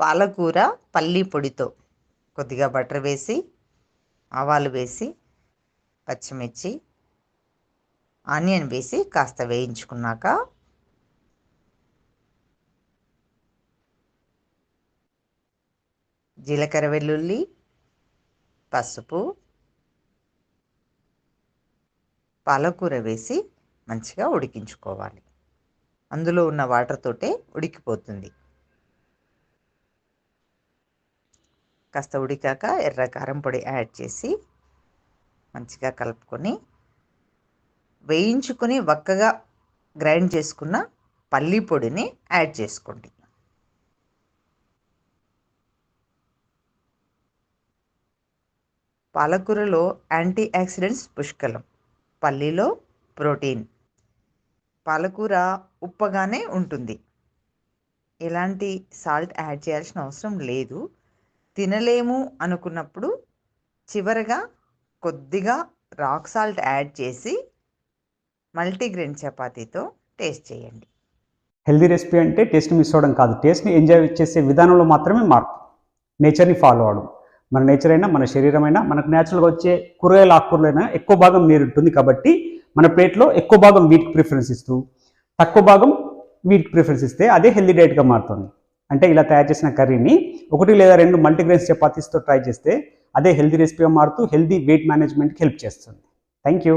పాలకూర పల్లీ పొడితో కొద్దిగా బటర్ వేసి ఆవాలు వేసి పచ్చిమిర్చి ఆనియన్ వేసి కాస్త వేయించుకున్నాక జీలకర్ర వెల్లుల్లి పసుపు పాలకూర వేసి మంచిగా ఉడికించుకోవాలి. అందులో ఉన్న వాటర్ తోటే ఉడికిపోతుంది. కాస్త ఉడికాక ఎర్ర కారం పొడి యాడ్ చేసి మంచిగా కలుపుకొని వేయించుకొని వక్కగా గ్రైండ్ చేసుకున్న పల్లి పొడిని యాడ్ చేసుకోండి. పాలకూరలో యాంటీ యాక్సిడెంట్స్ పుష్కలం పల్లీలో ప్రోటీన్. పాలకూర ఉప్పగానే ఉంటుంది. ఎలాంటి సాల్ట్ యాడ్ చేయాల్సిన అవసరం లేదు. తినలేము అనుకున్నప్పుడు చివరగా కొద్దిగా రాక్ సాల్ట్ యాడ్ చేసి మల్టీగ్రెయిన్ చపాతీతో టేస్ట్ చేయండి. హెల్దీ రెసిపీ అంటే టేస్ట్ మిస్ అవ్వడం కాదు. టేస్ట్ని ఎంజాయ్ చేసే విధానంలో మాత్రమే మార్పు. నేచర్ని ఫాలో అవడం మన నేచర్ అయినా మన శరీరం అయినా మనకు న్యాచురల్గా వచ్చే కూరగాయల ఆకుకూరలైనా ఎక్కువ భాగం నీరు ఉంటుంది కాబట్టి మన ప్లేట్లో ఎక్కువ భాగం వీటికి ప్రిఫరెన్స్ ఇస్తూ తక్కువ భాగం వీటికి ప్రిఫరెన్స్ ఇస్తే అదే హెల్దీ డైట్గా మారుతుంది. అంటే ఇలా తయారు చేసిన కర్రీని ఒకటి లేదా రెండు మల్టీగ్రెయిన్స్ చపాతీస్తో ట్రై చేస్తే అదే హెల్దీ రెసిపీగా మారుతూ హెల్దీ వెయిట్ మేనేజ్మెంట్కి హెల్ప్ చేస్తుంది. Thank you